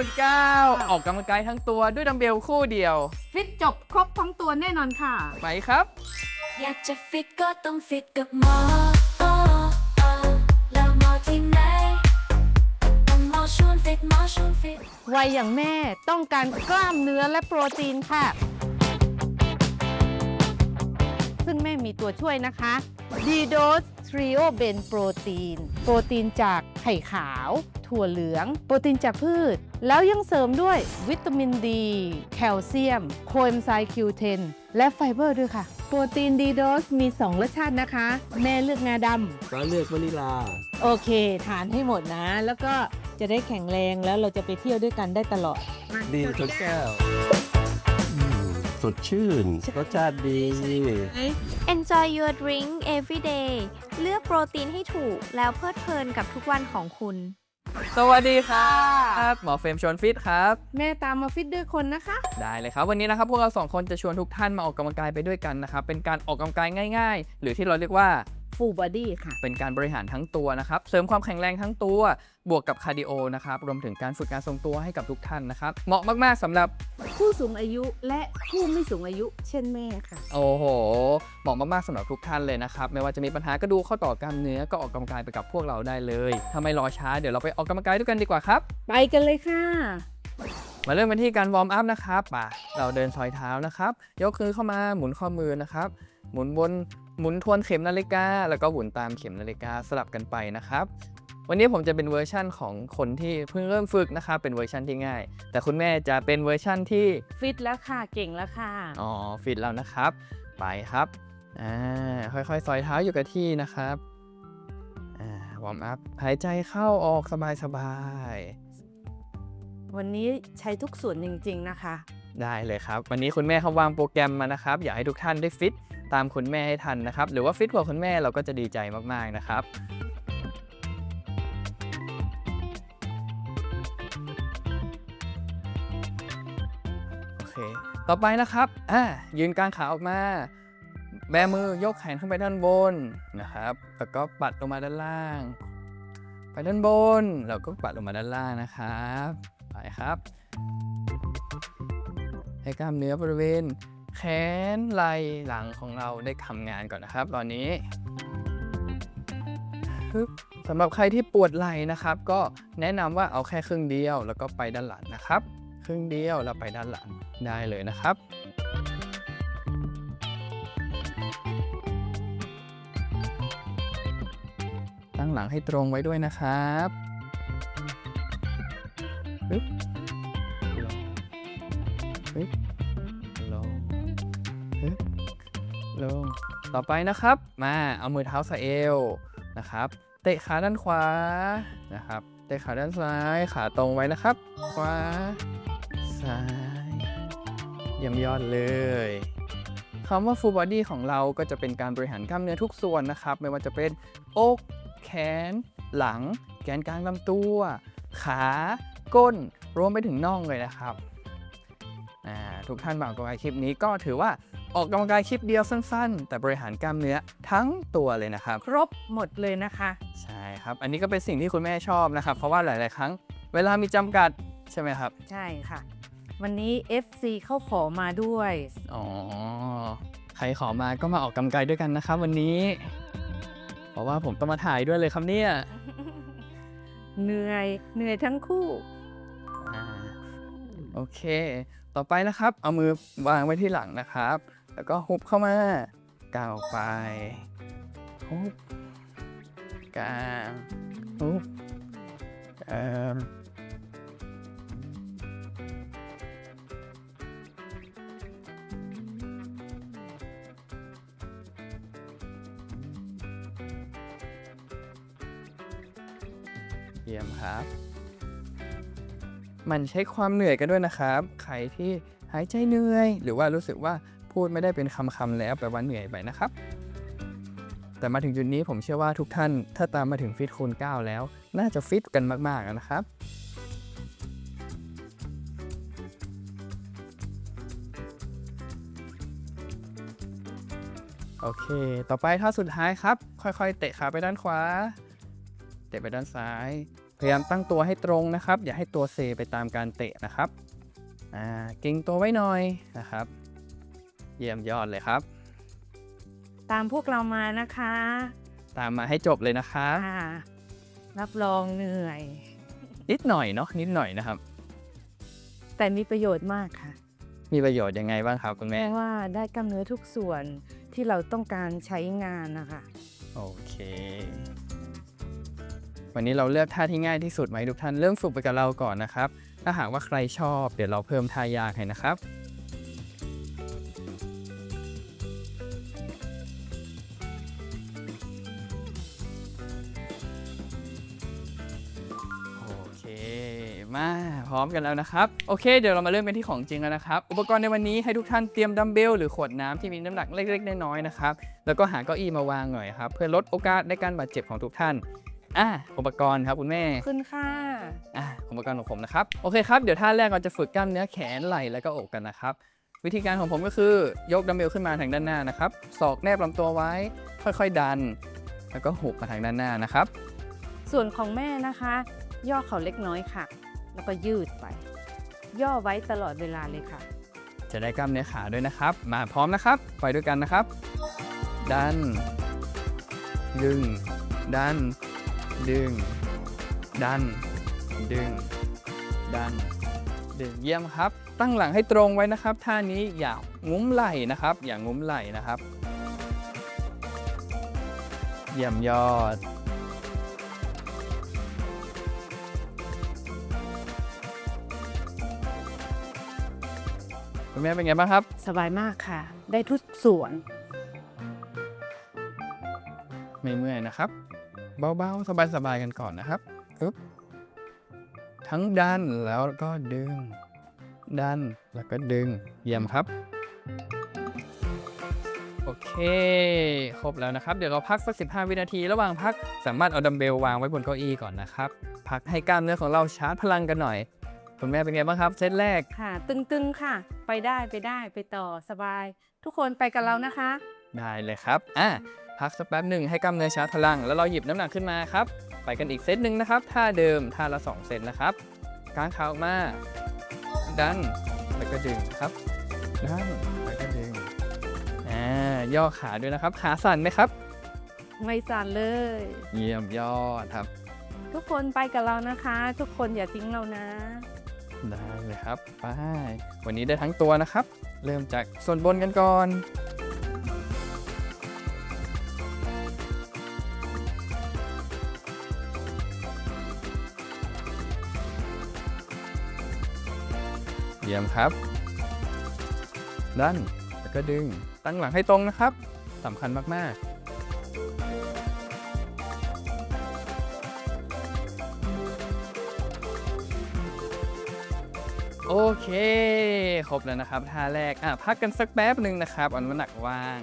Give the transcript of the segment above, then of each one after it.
คูณ9ออกกำลังกายทั้งตัวด้วยดัมเบลคู่เดียว ฟิตจบครบทั้งตัวแน่นอนค่ะไปครับ อยากจะฟิตก็ต้องฟิตกับหมออ๋ออ๋อแล้วหมอที่ไหนต้องหมอชวนฟิตหมอชวนฟิต วัยอย่างแม่ต้องการกล้ามเนื้อและโปรตีนค่ะ ซึ่งแม่มีตัวช่วยนะคะ d d o s Trio Ben โปรตีน โปรตีนจากไข่ขาว ถั่วเหลือง โปรตีนจากพืช แล้วยังเสริมด้วยวิตามินดี แคลเซียม โคเอนไซม์ Q10 และไฟเบอร์ด้วยค่ะ โปรตีน d d o s มี 2 รสชาตินะคะ แม่เลือกงาดำก็เลือกวานิลา โอเคทานให้หมดนะ แล้วก็จะได้แข็งแรงแล้วเราจะไปเที่ยวด้วยกันได้ตลอด ดีทุกแก้วอืมสดชื่น รสชาติดี Enjoy your drink every day เลือกโปรตีนให้ถูกแล้วเพลิดเพลินกับทุกวันของคุณ สวัสดีครับหมอเฟรมชวนฟิตครับ แม่ตามมาฟิตด้วยคนนะคะ ได้เลยครับ วันนี้นะครับพวกเราสองคนจะชวนทุกท่านมาออกกำลังกายไปด้วยกันนะครับเป็นการออกกำลังกายง่าย ๆ หรือที่เราเรียกว่า full body ค่ะ เป็นการบริหารทั้งตัวนะครับ เสริมความแข็งแรงทั้งตัว บวกกับคาร์ดิโอนะครับ รวมถึงการฝึกการทรงตัวให้กับทุกท่านนะครับ เหมาะมาก ๆสำหรับ ผู้สูงอายุและผู้ไม่สูงอายุเช่นแม่ค่ะ โอ้โห เหมาะมาก ๆสำหรับทุกท่านเลยนะครับ ไม่ว่าจะมีปัญหากระดูกข้อต่อกล้ามเนื้อก็ออกกำลังกายไปกับพวกเราได้เลยถ้าไม่รอช้าเดี๋ยวเราไปออกกำลังกายด้วยกันดีกว่าครับ ไปกันเลยค่ะ มาเริ่มกันที่การวอร์มอัพนะครับป่ะเราเดินซอยเท้านะครับ ยกมือเข้ามาหมุนข้อมือนะครับ หมุนบน หมุนทวนเข็มนาฬิกา แล้วก็หมุนตามเข็มนาฬิกาสลับกันไปนะครับ วันนี้ผมจะเป็นเวอร์ชั่นของคนที่เพิ่งเริ่มฝึกนะครับเป็นเวอร์ชั่นที่ง่าย แต่คุณแม่จะเป็นเวอร์ชั่นที่ฟิตแล้วค่ะเก่งแล้วค่ะอ๋อฟิตแล้วนะครับ ไปครับอ่าค่อยๆซอยเท้าอยู่กับที่นะครับอ่าวอร์มอัพหายใจเข้าออกสบายวันนี้ใช้ทุกส่วนจริง ๆ นะคะๆได้เลยครับ วันนี้คุณแม่เขาวางโปรแกรมมานะครับ อยากให้ทุกท่านได้ฟิต ตามคุณแม่ให้ทันนะครับ หรือว่าฟิตกว่าคุณแม่เราก็จะดีใจมากๆนะครับโอเคต่อไปนะครับอ่ายืนกลางขาออกมา แบมือยกแขนขึ้นไปด้านบนนะครับ แล้วก็ปัดลงมาด้านล่าง ไปด้านบนแล้วก็ปัดลงมาด้านล่างนะครับไปครับให้กล้ามเนื้อบริเวณ แขนไหล่หลังของเราได้ทำงานก่อนนะครับ ตอนนี้สำหรับใครที่ปวดไหล่นะครับ ก็แนะนำว่าเอาแค่ครึ่งเดียว แล้วก็ไปด้านหลังนะครับ ครึ่งเดียวแล้วไปด้านหลังได้เลยนะครับตั้งหลังให้ตรงไว้ด้วยนะครับ ต่อไปนะครับ มาเอามือเท้าใส่เอวนะครับ เตะขาด้านขวานะครับ เตะขาด้านซ้ายขาตรงไว้นะครับ ขวา ซ้ายเยี่ยมยอดเลยคำว่า full body ของเราก็จะเป็นการบริหารกล้ามเนื้อทุกส่วนนะครับ ไม่ว่าจะเป็นอกแขน หลัง แกนกลางลำตัว ขา ก้น รวมไปถึงน่องเลยนะครับ ทุกท่านมาออกกำลังกายคลิปนี้ก็ถือว่าออกกำลังกายคลิปเดียวสั้นๆ แต่บริหารกล้ามเนื้อทั้งตัวเลยนะครับ ครบหมดเลยนะคะ ใช่ครับ อันนี้ก็เป็นสิ่งที่คุณแม่ชอบนะครับ เพราะว่าหลาย ๆ ครั้ง เวลามีจำกัดใช่ไหมครับ ใช่ค่ะ วันนี้ FC เข้าขอมาด้วย อ๋อ ใครขอมาก็มาออกกำลังกายด้วยกันนะครับวันนี้ เพราะว่าผมต้องมาถ่ายด้วยเลยครับเนี่ย เหนื่อยเหนื่อยทั้งคู่ อ่าโอเค ต่อไปนะครับ เอามือวางไว้ที่หลังนะครับ แล้วก็ฮุบเข้ามากางออกไปฮุบกางฮุบเอ่อเยี่ยมครับ มันใช้ความเหนื่อยกันด้วยนะครับ ใครที่หายใจเหนื่อย หรือว่ารู้สึกว่าพูดไม่ได้เป็นคำๆแล้วแปลว่าเหนื่อยไปนะครับ แต่มาถึงจุดนี้ผมเชื่อว่าทุกท่าน ถ้าตามมาถึงฟิตคูณ9 แล้ว น่าจะฟิตกันมากๆนะครับโอเค ต่อไปท่าสุดท้ายครับ ค่อยๆ เตะขาไปด้านขวา เตะไปด้านซ้าย พยายามตั้งตัวให้ตรงนะครับ อย่าให้ตัวเซไปตามการเตะนะครับอ่าเก่งตัวไว้หน่อยนะครับ เยี่ยมยอดเลยครับ ตามพวกเรามานะคะ ตามมาให้จบเลยนะคะ อ่า รับรองเหนื่อย นิดหน่อยเนาะนิดหน่อยนะครับ แต่มีประโยชน์มากค่ะ มีประโยชน์ยังไงบ้างครับคุณเพแม่ ราะว่าได้กล้ามเนื้อทุกส่วนที่เราต้องการใช้งานนะคะ โอเค วันนี้เราเลือกท่าที่ง่ายที่สุดมาให้ทุกท่านเริ่มฝึกไปกับเราก่อนนะครับ ถ้าหากว่าใครชอบเดี๋ยวเราเพิ่มท่ายากให้นะครับโอเคมาพร้อมกันแล้วนะครับ โอเค เดี๋ยวเรามาเริ่มกันที่ของจริงแล้วนะครับ อุปกรณ์ในวันนี้ให้ทุกท่านเตรียมดัมเบลหรือขวดน้ำที่มีน้ำหนักเล็กๆน้อยๆนะครับ แล้วก็หาเก้าอี้มาวางหน่อยครับ เพื่อลดโอกาสในการบาดเจ็บของทุกท่าน อะอุปกรณ์ครับคุณแม่คุณค่ะอะอุปกรณ์ของผมนะครับ โอเคครับ เดี๋ยวท่าแรกเราจะฝึกกล้ามเนื้อแขนไหล่แล้วก็อกกันนะครับ วิธีการของผมก็คือยกดัมเบลขึ้นมาทางด้านหน้านะครับศอกแนบลำตัวไว้ ค่อยๆดัน แล้วก็หุบมาทางด้านหน้านะครับ ส่วนของแม่นะคะ ย่อเข่าเล็กน้อยค่ะ แล้วก็ยืดไป ย่อไว้ตลอดเวลาเลยค่ะ จะได้กล้ามเนื้อขาด้วยนะครับ มาพร้อมนะครับ ไปด้วยกันนะครับ ดัน ดึง ดัน ดึง ดัน ดึง ดัน ดึงเยี่ยมครับ ตั้งหลังให้ตรงไว้นะครับ ท่านี้อย่างงุ้มไหล่นะครับ อย่างงุ้มไหล่นะครับ เยี่ยมยอดคุณแม่เป็นไงบ้างครับ สบายมากค่ะ ได้ทุกส่วน ไม่เมื่อยนะครับ เบาๆ สบายๆ กันก่อนนะครับปึ๊บทั้งดันแล้วก็ดึง ดันแล้วก็ดึง เยี่ยมครับ โอเค ครบแล้วนะครับ เดี๋ยวเราพักสัก 15 วินาที ระหว่างพักสามารถเอาดัมเบลวางไว้บนเก้าอี้ก่อนนะครับ พักให้กล้ามเนื้อของเราชาร์จพลังกันหน่อยคุณแม่เป็นไงบ้างครับเซตแรกค่ะ ตึงๆค่ะ ไปได้ไปได้ไปต่อสบาย ทุกคนไปกับเรานะคะ ได้เลยครับ อะ พักสักแป๊บหนึ่งให้กล้ามเนื้อชาร์จพลัง แล้วเราหยิบน้ำหนักขึ้นมาครับ ไปกันอีกเซตหนึ่งนะครับ ท่าเดิมท่าละ 2 เซตนะครับกางขาออกมา ดันแล้วก็ดึงครับดันแล้วก็ดึงอ่าย่อขาด้วยนะครับ ขาสั่นไหมครับ ไม่สั่นเลย เยี่ยมยอดครับ ทุกคนไปกับเรานะคะ ทุกคนอย่าทิ้งเรานะ ได้เลยครับไปวันนี้ได้ทั้งตัวนะครับ เริ่มจากส่วนบนกันก่อน ยี่ยมครับดันแล้วก็ดึงตั้งหลังให้ตรงนะครับสำคัญมากๆโอเค ครบแล้วนะครับท่าแรกอะพักกันสักแป๊บหนึ่งนะครับเอาน้ำหนักว่าง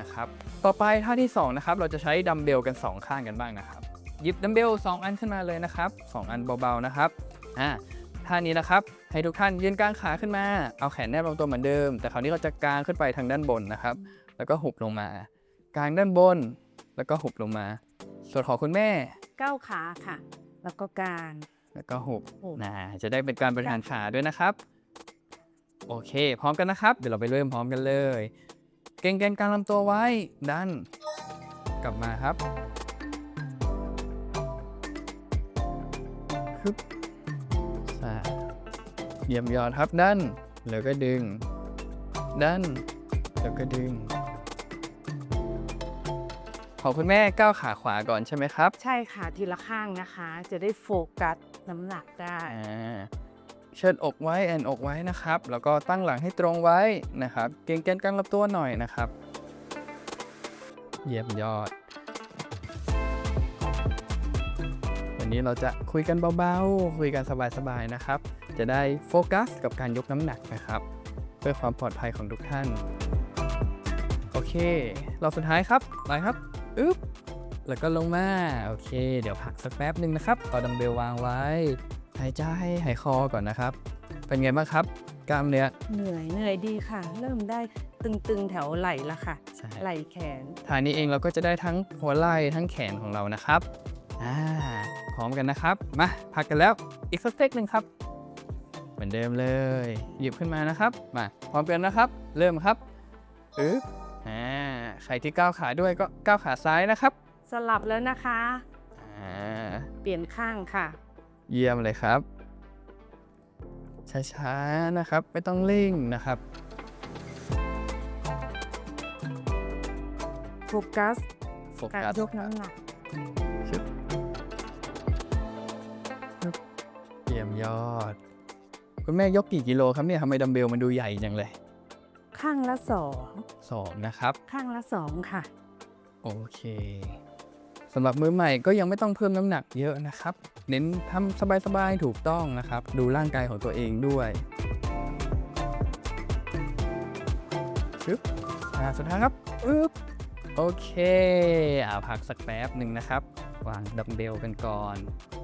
นะครับ ต่อไปท่าที่สองนะครับเราจะใช้ดัมเบลกันสองข้างกันบ้างนะครับ หยิบดัมเบลสองอันขึ้นมาเลยนะครับสองอันเบาๆนะครับอะ ท่านี้นะครับ ให้ทุกท่านยืนกลางขาขึ้นมา เอาแขนแนบลำตัวเหมือนเดิม แต่คราวนี้เราจะกางขึ้นไปทางด้านบนนะครับ แล้วก็หุบลงมา กางด้านบน แล้วก็หุบลงมา ส่วนของคุณแม่ ก้าวขาค่ะ แล้วก็การแล้วก็หุบหุบ นะจะได้เป็นการบริหารขาด้วยนะครับ โอเค พร้อมกันนะครับ เดี๋ยวเราไปเริ่มพร้อมกันเลย เก่งแกนกลางลำตัวไว้ ดัน กลับมาครับฮึบ สาเยี่ยมยอดครับดันแล้วก็ดึง ดันแล้วก็ดึง ของคุณแม่ก้าวขาขวาก่อนใช่ไหมครับ ใช่ค่ะทีละข้างนะคะ จะได้โฟกัสน้ำหนักได้อ่าเชิดอกไว้แอนอกไว้นะครับ แล้วก็ตั้งหลังให้ตรงไว้นะครับ เก่งแกนกลางลำตัวหน่อยนะครับเยี่ยมยอด นนี้เราจะคุยกันเบาๆ คุยกันสบายๆนะครับ จะได้โฟกัสกับการยกน้ำหนักนะครับ เพื่อความปลอดภัยของทุกท่าน โอเครอบสุดท้ายครับไปครับอึ๊บแล้วก็ลงมาโอเค เดี๋ยวพักสักแป๊บหนึ่งนะครับเอาดัมเบลวางไว้ หายใจหายคอก่อนนะครับ เป็นไงบ้างครับ กล้ามเนื้อเหนื่อยเหนื่อยดีค่ะ เริ่มได้ตึงๆแถวไหล่ละค่ะ ใช่ไหล่แขนท่านี้เองเราก็จะได้ทั้งหัวไหล่ทั้งแขนของเรานะครับ อ่าพร้อมกันนะครับ มาพักกันแล้วอีกสักเต็กหนึ่งครับเหมือนเดิมเลย หยิบขึ้นมานะครับ มาพร้อมกันนะครับ เริ่มครับอึ๊บอ่าใครที่ก้าวขาด้วยก็ก้าวขาซ้ายนะครับสลับแล้วนะคะ อ่าเปลี่ยนข้างค่ะ เยี่ยมเลยครับ ช้าๆนะครับ ไม่ต้องเร่งนะครับ โฟกัสโฟการกัสยกน้ำหนักชึบ เยี่ยมยอด คุณแม่ยกกี่กิโลครับเนี่ยทำไมดัมเบลมันดูใหญ่จังเลย ข้างละสองสองนะครับ ข้างละสองค่ะ โอเคสำหรับมือใหม่ก็ยังไม่ต้องเพิ่มน้ำหนักเยอะนะครับ เน้นทำสบายๆถูกต้องนะครับ ดูร่างกายของตัวเองด้วยชึบอ่าสุดท้ายครับอึ๊บโอเคอ่าพักสักแป๊บหนึ่งนะครับ วางดัมเบลกันก่อนอ่า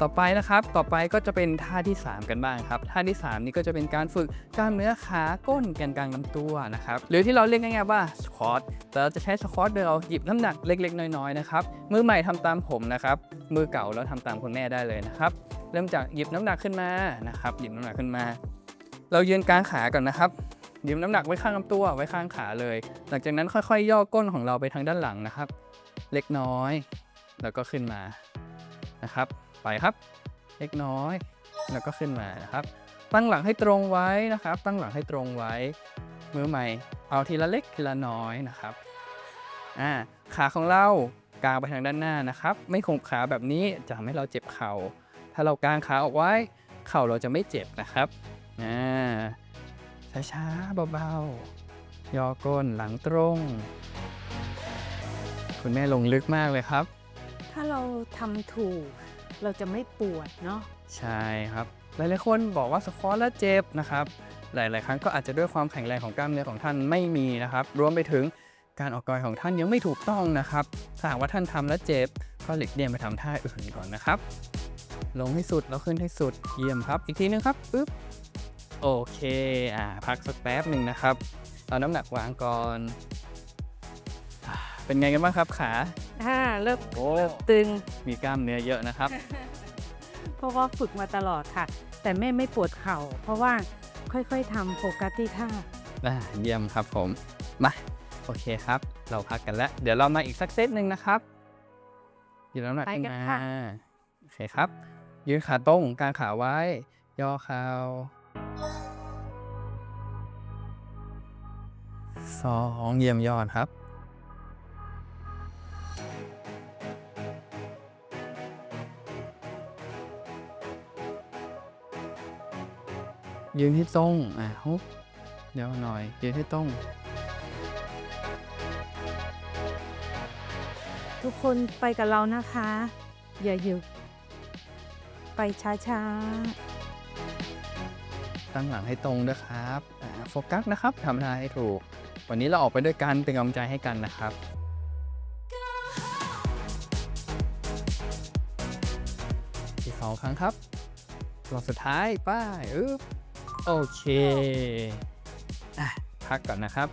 ต่อไปนะครับ ต่อไปก็จะเป็นท่าที่ 3 กันบ้างครับ ท่าที่ 3 นี่ก็จะเป็นการฝึกกล้ามเนื้อขาก้นแกนกลางลำตัวนะครับ หรือที่เราเรียกง่ายๆว่าสควอตแต่เราจะใช้สควอตโดยเราหยิบน้ำหนักเล็ก ๆ น้อยๆนะครับ มือใหม่ทำตามผมนะครับ มือเก่าแล้วทำตามคุณแม่ได้เลยนะครับ เริ่มจากหยิบน้ำหนักขึ้นมานะครับ หยิบน้ำหนักขึ้นมา เรายืนกลางขาก่อนนะครับหยิบน้ำหนักไว้ข้างลำตัวไว้ข้างขาเลย หลังจากนั้นค่อยๆ ย่อก้นของเราไปทางด้านหลังนะครับ เล็กน้อย แล้วก็ขึ้นมา นะครับ ไปครับ เล็กน้อย แล้วก็ขึ้นมานะครับ ตั้งหลังให้ตรงไว้นะครับ ตั้งหลังให้ตรงไว้ มือใหม่ เอาทีละเล็กทีละน้อยนะครับ อ่า ขาของเรากางไปทางด้านหน้านะครับ ไม่คงขาแบบนี้จะทำให้เราเจ็บเข่า ถ้าเรากางขาออกไว้ เข่าเราจะไม่เจ็บนะครับ อ่า ช้าๆ เบาๆ ย่อก้นหลังตรง คุณแม่ลงลึกมากเลยครับ ถ้าเราทำถูก เราจะไม่ปวดเนาะใช่ครับ หลายๆคนบอกว่าสควอตแล้วเจ็บนะครับ หลายๆครั้งก็อาจจะด้วยความแข็งแรงของกล้ามเนื้อของท่านไม่มีนะครับ รวมไปถึงการออกกำลังของท่านยังไม่ถูกต้องนะครับถ้าหากว่าท่านทำแล้วเจ็บก็หลีกเลี่ยงไปทำท่าอื่นก่อนนะครับ ลงให้สุดแล้วขึ้นให้สุดเยี่ยมครับ อีกทีนึงครับปึ๊บโอเคอ่าพักสักแป๊บหนึ่งนะครับเอาน้ำหนักวางก่อน เป็นไงกันบ้างครับขา อ่าเริ่มโอ้ตึง มีกล้ามเนื้อเยอะนะครับ เพราะว่าฝึกมาตลอดค่ะ แต่แม่ไม่ปวดเข่า เพราะว่าค่อยๆทำโฟกัสที่ท่า อ่าเยี่ยมครับผม มา โอเคครับ เราพักกันแล้ว เดี๋ยวเรามาอีกสักเซตหนึ่งนะครับยืนน้ำหนักไปขึ้นกันมาค่ะ โอเคครับ ยืนขาตรงกางขาไว้ ย่อเข่าสองเยี่ยมยอดครับ ยืนให้ตรง อ่าฮุบเดี๋ยวหน่อย ยืนให้ตรง ทุกคนไปกับเรานะคะ อย่าหยุดไปช้าตั้งหลังให้ตรงด้วยครับอ่าโฟกัสนะครับทำท่าให้ถูก วันนี้เราออกไปด้วยกันเป็นกำลังใจให้กันนะครับ อีกสองครั้งครับรอบสุดท้ายไป้ายอึ๊บ โอเคอะพักก่อนนะครับ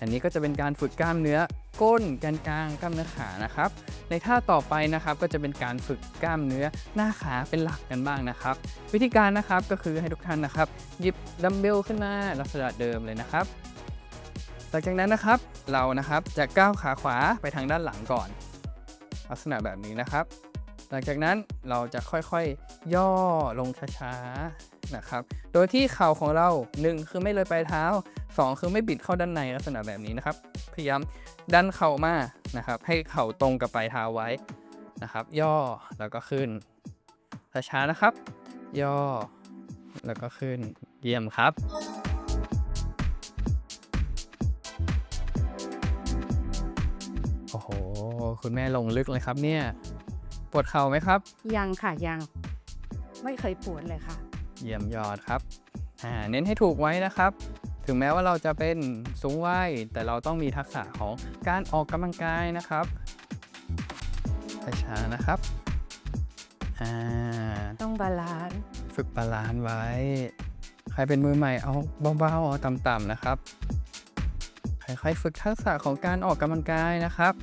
อันนี้ก็จะเป็นการฝึกกล้ามเนื้อก้นแกนกลางกล้ามเนื้อขานะครับ ในท่าต่อไปนะครับก็จะเป็นการฝึกกล้ามเนื้อหน้าขาเป็นหลักกันบ้างนะครับ วิธีการนะครับก็คือให้ทุกท่านนะครับ หยิบดัมเบลขึ้นมาลักษณะเดิมเลยนะครับหลังจากนั้นนะครับเรานะครับจะก้าวขาขวาไปทางด้านหลังก่อน ลักษณะแบบนี้นะครับ หลังจากนั้นเราจะค่อยๆย่อลงช้าๆ นะครับ โดยที่เข่าของเรา 1 คือไม่เลยปลายเท้า 2 คือไม่บิดเข้าด้านในลักษณะแบบนี้นะครับ พยายามดันเข่ามานะครับ ให้เข่าตรงกับปลายเท้าไว้นะครับ ย่อแล้วก็ขึ้นช้าๆนะครับ ย่อ แล้วก็ขึ้นเยี่ยมครับโอ้โห คุณแม่ลงลึกเลยครับเนี่ย ปวดเข่าไหมครับ ยังค่ะยัง ไม่เคยปวดเลยค่ะ เยี่ยมยอดครับอ่าเน้นให้ถูกไว้นะครับ ถึงแม้ว่าเราจะเป็นสูงวัยแต่เราต้องมีทักษะของการออกกำลังกายนะครับช้าๆนะครับอ่าต้องบาลานซ์ฝึกบาลานซ์ไว้ ใครเป็นมือใหม่เอาเบาๆเอาต่ำๆนะครับค่อยๆฝึกทักษะของการออกกำลังกายนะครับ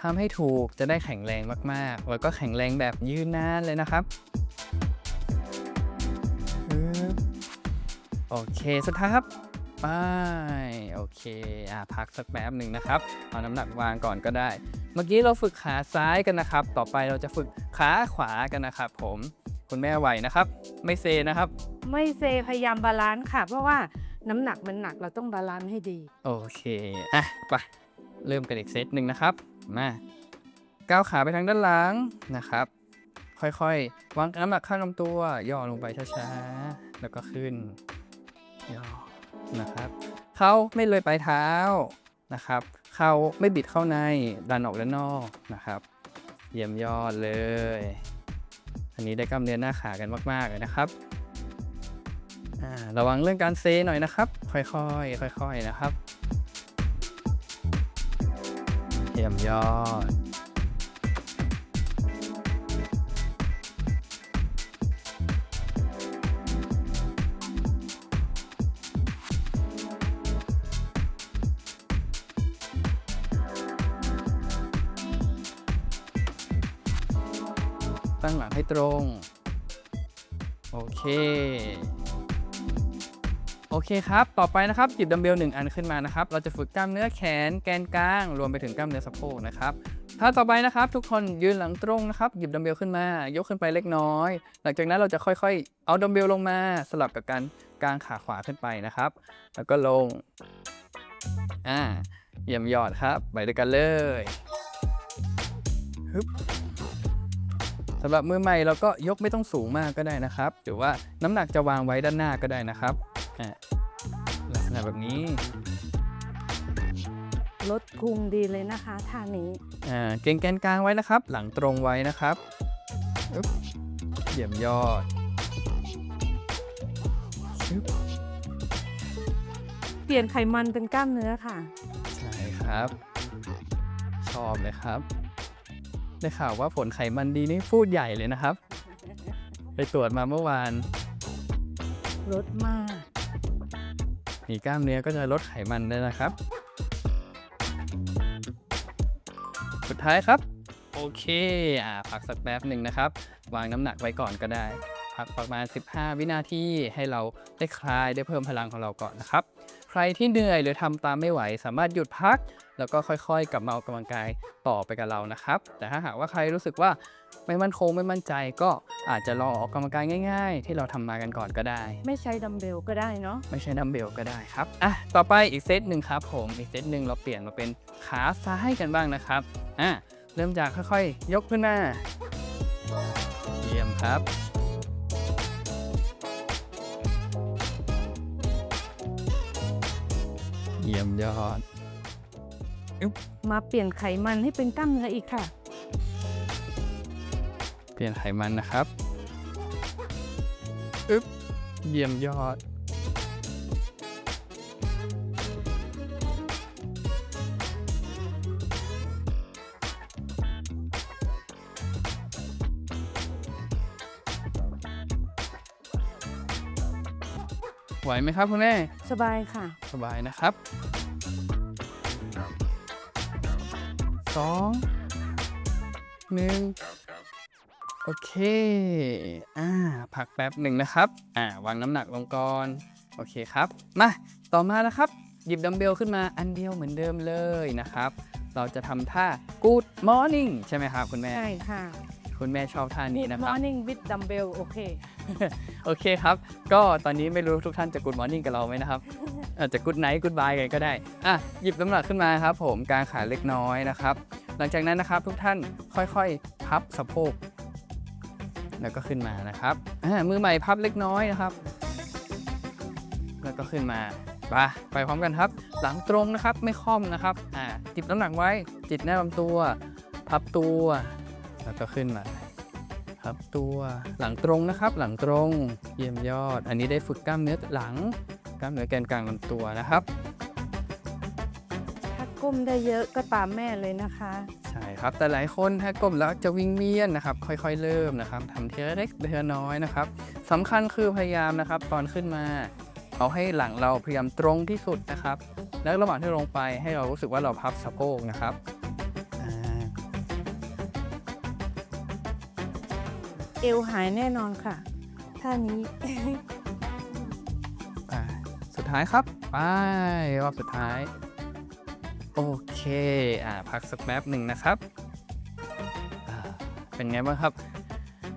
ททำให้ถูกจะได้แข็งแรงมากๆ แล้วก็แข็งแรงแบบยืนนานเลยนะครับ โอเคสุดท้ายครับไปโอเคอะพักสักแป๊บหนึ่งนะครับ เอาน้ำหนักวางก่อนก็ได้ เมื่อกี้เราฝึกขาซ้ายกันนะครับ ต่อไปเราจะฝึกขาขวากันนะครับ ผมคุณแม่ไหวนะครับ ไม่เซนะครับ ไม่เซพยายามบาลานซ์ค่ะ เพราะว่าน้ำหนักมันหนักเราต้องบาลานซ์ให้ดี โอเคอะไปเริ่มกันอีกเซตหนึ่งนะครับ มาก้าวขาไปทางด้านหลังนะครับ ค่อยๆ วางน้ำหนักข้างลำตัว ย่อลงไปช้าๆ แล้วก็ขึ้น ย่อนะครับ เขาไม่เลยปลายเท้านะครับ เขาไม่บิดเข้าในดันออกด้านนอกนะครับ เยี่ยมยอดเลย อันนี้ได้กล้ามเนื้อหน้าขากันมากๆเลยนะครับระวังเรื่องการเซหน่อยนะครับ ค่อยๆ ค่อยๆ นะครับ เยี่ยมยอด ตั้งหลังให้ตรง โอเค โอเคครับ ต่อไปนะครับหยิบดัมเบลหนึ่งอันขึ้นมานะครับ เราจะฝึกกล้ามเนื้อแขน แกนกลาง รวมไปถึงกล้ามเนื้อสะโพกนะครับท่าต่อไปนะครับ ทุกคนยืนหลังตรงนะครับ หยิบดัมเบลขึ้นมา ยกขึ้นไปเล็กน้อย หลังจากนั้นเราจะค่อยๆ เอาดัมเบลลงมาสลับกับการกางขาขวาขึ้นไปนะครับ แล้วก็ลงอ่าเยี่ยมยอดครับ ไปด้วยกันเลยฮึบ สำหรับมือใหม่เราก็ยกไม่ต้องสูงมากก็ได้นะครับ หรือว่าน้ำหนักจะวางไว้ด้านหน้าก็ได้นะครับอะลักษณะแบบนี้ลดพุงดีเลยนะคะท่านี้อ่าเกรงแกนกลางไว้นะครับ หลังตรงไว้นะครับอึ๊บเยี่ยมยอดชึบเปลี่ยนไขมันเป็นกล้ามเนื้อค่ะ ใช่ครับ ชอบเลยครับ ได้ข่าวว่าผลไขมันดีนี่พูดใหญ่เลยนะครับ ไปตรวจมาเมื่อวานลดมากมีกล้ามเนื้อก็จะลดไขมันได้นะครับ สุดท้ายครับ โอเคอ่าพักสักแป๊บหนึ่งนะครับ วางน้ำหนักไว้ก่อนก็ได้ พักประมาณ 15 วินาทีให้เราได้คลายได้เพิ่มพลังของเราก่อนนะครับ ใครที่เหนื่อยหรือทำตามไม่ไหว สามารถหยุดพัก แล้วก็ค่อยๆ กลับมาออกกำลังกายต่อไปกับเรานะครับ แต่ถ้าหากว่าใครรู้สึกว่าไม่มั่นคงไม่มั่นใจก็อาจจะลองออกกำลังกายง่าย ๆ ที่เราทำมากันก่อนก็ได้ ไม่ใช้ดัมเบลก็ได้เนาะไม่ใช่ดัมเบลก็ได้ครับอะต่อไปอีกเซตหนึ่งครับผมอีกเซตหนึ่งเราเปลี่ยนมาเป็นขาซ้ายกันบ้างนะครับอะเริ่มจากค่อยๆ ยกขึ้นมาเยี่ยมครับ เยี่ยมยอด มาเปลี่ยนไขมันให้เป็นกล้ามเนื้ออีกค่ะ เปลี่ยนไขมันนะครับ อึ๊บ เยี่ยมยอด ไหวไหมครับคุณแม่ สบายค่ะ สบายนะครับสองหนึ่งโอเค อ่า พักแป๊บหนึ่งนะครับ อ่า วางน้ำหนักลงก่อน โอเคครับ มา ต่อมานะครับ หยิบดัมเบลขึ้นมาอันเดียวเหมือนเดิมเลยนะครับ เราจะทำท่า Good Morning ใช่ไหมครับคุณแม่ ใช่ค่ะ คุณแม่ชอบท่านี้ Good นะครับ morning with dumbbell โอเค โอเคครับ ก็ตอนนี้ไม่รู้ทุกท่านจะ Good Morning กับเราไหมนะครับ อาจจะ Good Night Good Bye กันก็ได้ อะ หยิบน้ำหนักขึ้นมาครับผมกางขาเล็กน้อยนะครับ หลังจากนั้นนะครับทุกท่านค่อยๆ พับสะโพก แล้วก็ขึ้นมานะครับอ่ามือใหม่พับเล็กน้อยนะครับ แล้วก็ขึ้นมาไปไปพร้อมกันครับ หลังตรงนะครับไม่ค่อมนะครับอ่าจิบน้ำหนักไว้จิตแนบลำตัว พับตัว แล้วก็ขึ้นมาพับตัวหลังตรงนะครับ หลังตรงเยี่ยมยอด อันนี้ได้ฝึกกล้ามเนื้อหลังกล้ามเนื้อแกนกลางลำตัวนะครับ ถ้าก้มได้เยอะก็ตามแม่เลยนะคะ ใช่ครับแต่หลายคนถ้าก้มแล้วจะวิ่งเวียนนะครับ ค่อยๆ เริ่มนะครับทำทีละเล็กทีละน้อยนะครับสำคัญคือพยายามนะครับ ตอนขึ้นมาเอาให้หลังเราพยายามตรงที่สุดนะครับ แล้วระหว่างที่ลงไปให้เรารู้สึกว่าเราพับสะโพกนะครับ เอวหายแน่นอนค่ะท่านี้ อ่าสุดท้ายครับ ไป รอบสุดท้าย โอเค อ่า พักสักแป๊บหนึ่งนะครับอ่าเป็นไงบ้างครับ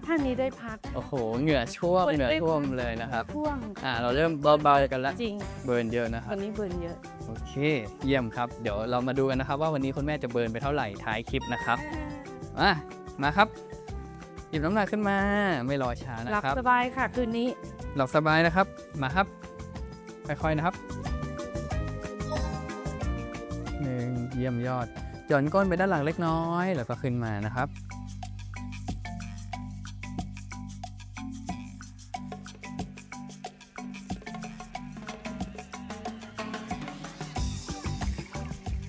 ท่านี้ได้พัก โอ้โห เหงื่อช่วมเปิดเหงื่อได้ท่วมเลยนะครับ ท่วงอ่า เราเริ่มเบาๆกันแล้วจริง เบิร์นเยอะนะครัวับนนี้เบิร์นเยอะ โอเค เยี่ยมครับ เดี๋ยวเรามาดูกันนะครับ ว่าวันนี้คุณแม่จะเบิร์นไปเท่าไหร่ท้ายคลิปนะครับอะมาครับ หยิบน้ำหนักขึ้นมาไม่รอช้านะหลับครับ สบายค่ะคืนนี้ หลับสบายนะครับ มาครับ ค่อยๆนะครับหนึ่งเยี่ยมยอด หย่อนก้นไปด้านหลังเล็กน้อย แล้วก็ขึ้นมานะครับ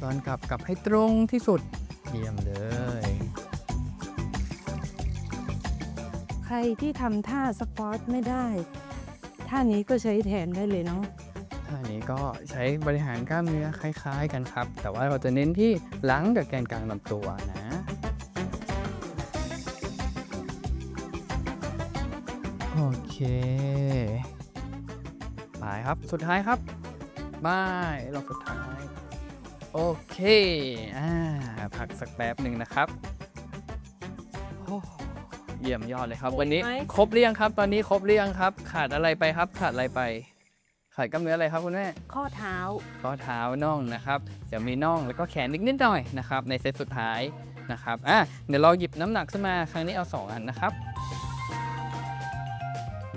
ตอนกลับกลับให้ตรงที่สุด เยี่ยมเลย รที่ทำท่าสปอร์ตไม่ได้ ท่านี้ก็ใช้แทนได้เลยเนาะท่านี้ก็ใช้บริหารกล้ามเนื้อคล้ายๆกันครับ แต่ว่าเราจะเน้นที่หลังกับแกนกลางลำตัวนะโอเคไปครับสุดท้ายครับบายรอบสุดท้าย โอเคอ่าพักสักแป๊บหนึ่งนะครับโอ้ เยี่ยมยอดเลยครับ วันนี้ไหม ครบเรียงครับ ตอนนี้ครบเรียงครับ ขาดอะไรไปครับ ขาดอะไรไป ขาดกล้ามเนื้ออะไรครับคุณแม่ข้อเท้า ข้อเท้าน่องนะครับจะมีน่องแล้วก็แขนนิดนิดหน่อยนะครับในเซตสุดท้ายนะครับอะเดี๋ยวเราหยิบน้ำหนักขึ้นมาครั้งนี้เอา2อันนะครับ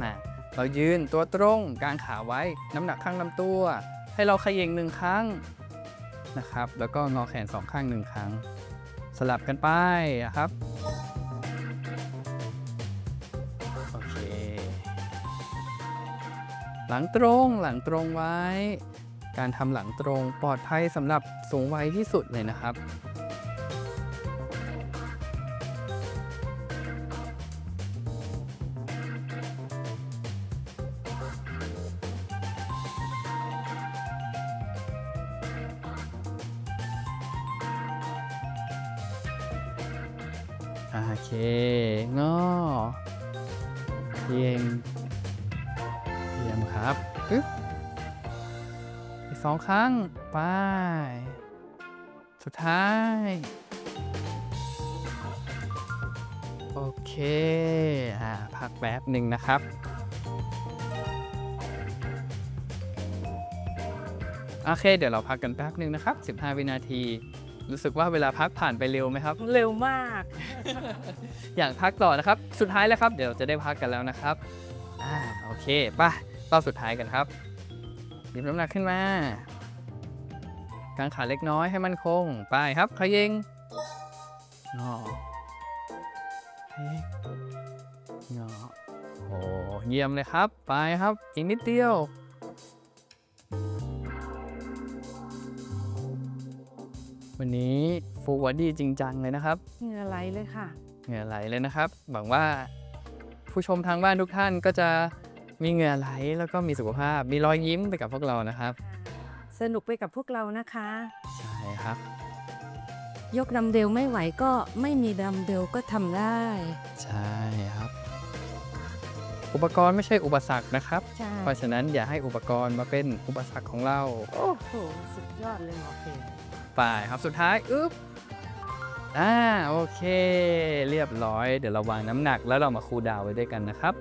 มาเรายืนตัวตรงกางขาไว้น้ำหนักข้างลำตัว ให้เราเขย่งหนึ่งครั้งนะครับ แล้วก็งอแขนสองข้างหนึ่งครั้ง สลับกันไปนะครับ หลังตรงหลังตรงไว้ การทำหลังตรงปลอดภัยสำหรับสูงวัยที่สุดเลยนะครับโอเคงอเพียง ครับอึ๊บอีกสองครั้ง ไป สุดท้าย โอเค อ่า พักแป๊บหนึ่งนะครับโอเค เดี๋ยวเราพักกันแป๊บหนึ่งนะครับ 15 วินาที รู้สึกว่าเวลาพักผ่านไปเร็วไหมครับ เร็วมาก อยากพักต่อนะครับ สุดท้ายแล้วครับ เดี๋ยวเราจะได้พักกันแล้วนะครับ อ่า โอเค ไป่ะ รอบสุดท้ายกันครับหยิบน้ำหนักขึ้นมากางขาเล็กน้อยให้มันคง ไปครับขยิงงอเฮ้ยงอโอ้เยี่ยมเลยครับ ไปครับอีกนิดเดียววันนี้ฟูวอดี้จริงจังเลยนะครับ เหงื่อไหลเลยค่ะ เหงื่อไหลเลยนะครับ หวังว่าผู้ชมทางบ้านทุกท่านก็จะ มีเหงื่อไหลแล้วก็มีสุขภาพ มีรอยยิ้มไปกับพวกเรานะครับ สนุกไปกับพวกเรานะคะ ใช่ครับ ยกดัมเบลไม่ไหวก็ไม่มีดัมเบลก็ทำได้ ใช่ครับ อุปกรณ์ไม่ใช่อุปสรรคนะครับ ใช่ เพราะฉะนั้นอย่าให้อุปกรณ์มาเป็นอุปสรรคของเรา โอ้โห สุดยอดเลยหมอเฟยไปครับสุดท้ายอึ๊บอ่าโอเค เรียบร้อย เดี๋ยวเราวางน้ำหนักแล้วเรามาคูลดาวน์ไว้ด้วยกันนะครับ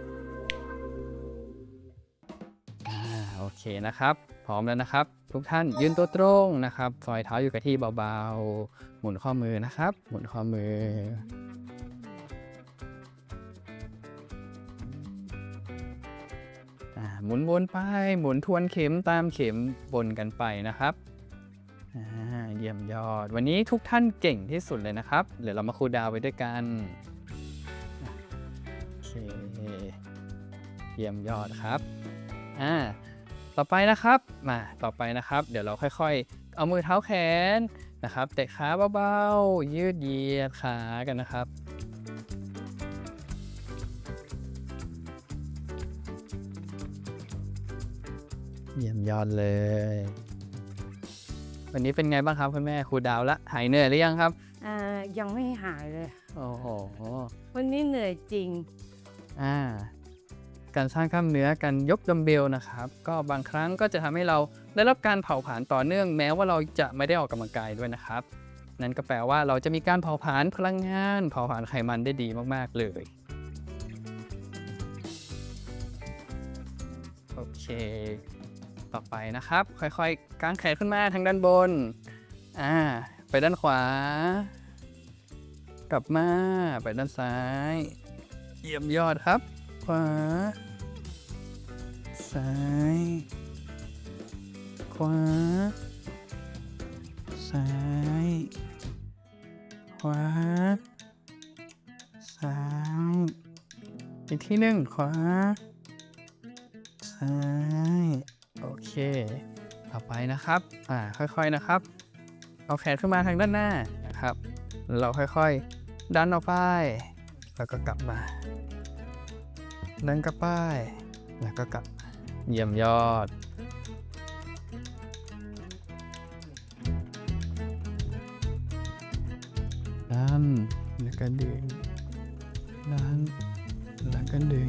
เคนะครับ พร้อมแล้วนะครับ ทุกท่านยืนตัวตรงนะครับซอยเท้าอยู่กับที่เบาๆ หมุนข้อมือนะครับ หมุนข้อมืออ่าหมุนวนไป หมุนทวนเข็มตามเข็มบนกันไปนะครับอ่าเยี่ยมยอด วันนี้ทุกท่านเก่งที่สุดเลยนะครับ เดี๋ยวเรามาคูดาวไว้ด้วยกันโอเคเยี่ยมยอดครับ อ่า ต่อไปนะครับมาต่อไปนะครับ เดี๋ยวเราค่อยๆ เอามือเท้าแขนนะครับเตะขาเบาๆ ยืดเหยียดขากันนะครับเยี่ยมยอดเลย วันนี้เป็นไงบ้างครับคุณแม่ครูดาวละหายเหนื่อยหรือยังครับอ่ายังไม่หายเลย โอ้โหวันนี้เหนื่อยจริง อ่า การสร้างกล้ามเนื้อการยกดัมเบลนะครับ ก็บางครั้งก็จะทำให้เราได้รับการเผาผลาญต่อเนื่องแม้ว่าเราจะไม่ได้ออกกำลังกายด้วยนะครับ นั่นก็แปลว่าเราจะมีการเผาผลาญพลังงาน เผาผลาญไขมันได้ดีมาก ๆ เลย โอเค ต่อไปนะครับ ค่อยๆกางแขนขึ้นมาทางด้านบน อ่า ไปด้านขวา กลับมา ไปด้านซ้าย เยี่ยมยอดครับ ขวา ซ้าย ขวา ซ้าย ขวา ซ้ายอีกที่หนึ่งขวา ซ้าย โอเค ต่อไปนะครับ อ่า ค่อยๆนะครับ เอาแขนขึ้นมาทางด้านหน้านะครับ เราค่อยๆ ดันออกไป แล้วก็กลับมา ดันก็ป้าย แล้วก็กลับเยี่ยมยอด นั่นแล้วก็ดึงดันแล้วก็ดึง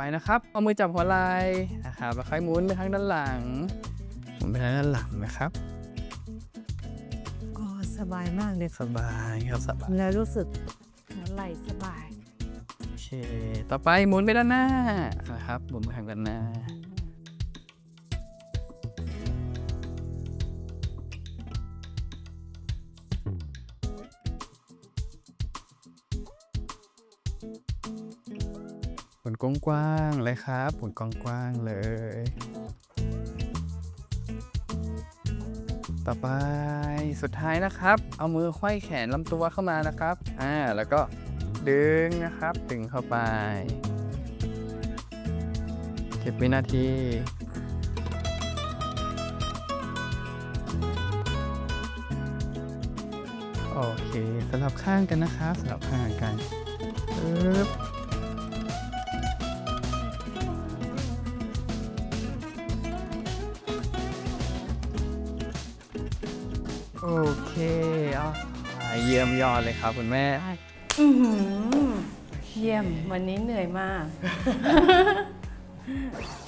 ไปนะครับ เอามือจับหัวไหล่นะครับแล้วค่อยหมุนไปทางด้านหลังหมุนไปทางด้านหลังนะครับอ๋อสบายมากเลยสบายครับสบายแล้วรู้สึกหัวไหล่สบายโอเค ต่อไปหมุนไปด้านหน้านะครับหมุนไปทางด้านหน้า หมุนกว้างๆเลยครับหมุนกว้างๆเลย ต่อไปสุดท้ายนะครับ เอามือไขว้แขนลำตัวเข้ามานะครับ อ่าแล้วก็ดึงนะครับดึงเข้าไปเก็บวินาทีโอเคสลับข้างกันนะครับสลับข้างกันปึ๊บ อเคอะเยี่ยมยอดเลยครับคุณแม่ อือหือเยี่ยมวันนี้เหนื่อยมาก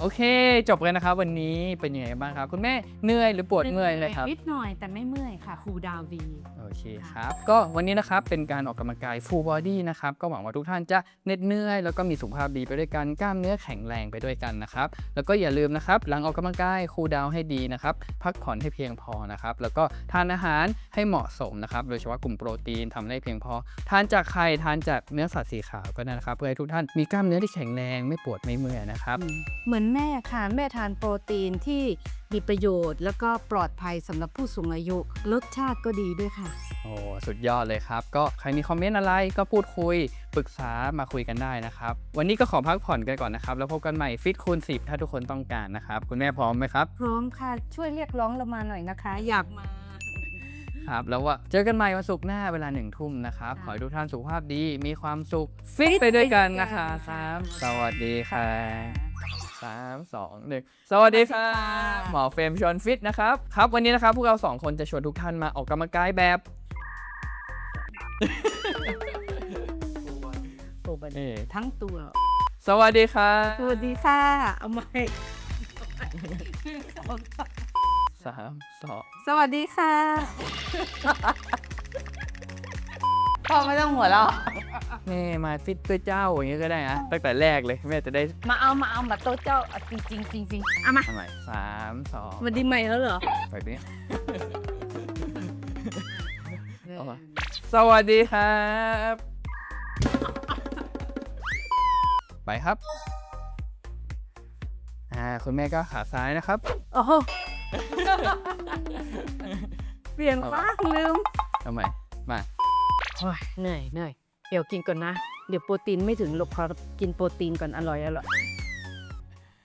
โอเค จบเลยนะครับ วันนี้เป็นยังไงบ้างครับ คุณแม่เหนื่อยหรือปวดเมื่อยเลยครับนิดหน่อยแต่ไม่เมื่อยค่ะครูดาววีโอเคครับ ก็วันนี้นะครับเป็นการออกกำลังกาย full body นะครับก็หวังว่าทุกท่านจะเหน็ดเหนื่อย แล้วก็มีสุขภาพดีไปด้วยกันกล้ามเนื้อแข็งแรงไปด้วยกันนะครับแล้วก็อย่าลืมนะครับหลังออกกำลังกายคูลดาวน์ให้ดีนะครับพักผ่อนให้เพียงพอนะครับแล้วก็ทานอาหารให้เหมาะสมนะครับโดยเฉพาะกลุ่มโปรตีนทำได้เพียงพอ ทานจากไข่ทานจากเนื้อสัตว์สีขาวก็ได้นะครับ เพื่อให้ทุกท่านมีกล้ามเนื้อที่แข็งแรงไม่ปวดไม่เมื่อยนะครับเหมือนแม่ค่ะแม่ทานโปรตีนที่มีประโยชน์ แล้วก็ปลอดภัยสำหรับผู้สูงอายุ รสชาติก็ดีด้วยค่ะ โอ้สุดยอดเลยครับ ก็ใครมีคอมเมนต์อะไรก็พูดคุย ปรึกษามาคุยกันได้นะครับ วันนี้ก็ขอพักผ่อนกันก่อนนะครับ แล้วพบกันใหม่ฟิตคูณ10 ถ้าทุกคนต้องการนะครับ คุณแม่พร้อมไหมครับ พร้อมค่ะช่วยเรียกร้องเรามาหน่อยนะคะ อยากมา ครับ แล้วว่าเจอกันใหม่วันศุกร์หน้าเวลาหนึ่งทุ่มนะครับ ขอให้ทุกท่านสุขภาพดีมีความสุขฟิตไปด้วยกันนะคะสามสวัสดีค่ะ สามสองหนึ่งสวัสดีค่ะ หมอเฟรมชวนฟิตนะครับ ครับ วันนี้นะครับพวกเราสองคนจะชวนทุกท่านมาออกกำลังกายแบบโอ้บันนี่ทั้งตัว สวัสดีค่ะสวัสดีค่ะเอาไหมสามสองสวัสดีค่ะ พ่อไม่ต้องหัวเราะนี่มาฟิตด้วยเจ้าอย่างเงี้ยก็ได้นะตั้งแต่แรกเลยแม่จะได้มาเอามาเอามาโต๊ะเจ้าเอาจริงจริงจริงจริงเอามาทำไมสามสองวันดีใหม่แล้วเหรอแบบนี้เอามาสวัสดีครับ ไปครับอ่าคุณแม่ก็ขาซ้ายนะครับ โอ้โหเปลี่ยนฟ้างลืมทำไมมา โอ้ยเหนื่อยเหนื่อยเดี๋ยวกินก่อนนะ เดี๋ยวโปรตีนไม่ถึงหรอกขอกินโปรตีนก่อนอร่อยอร่อย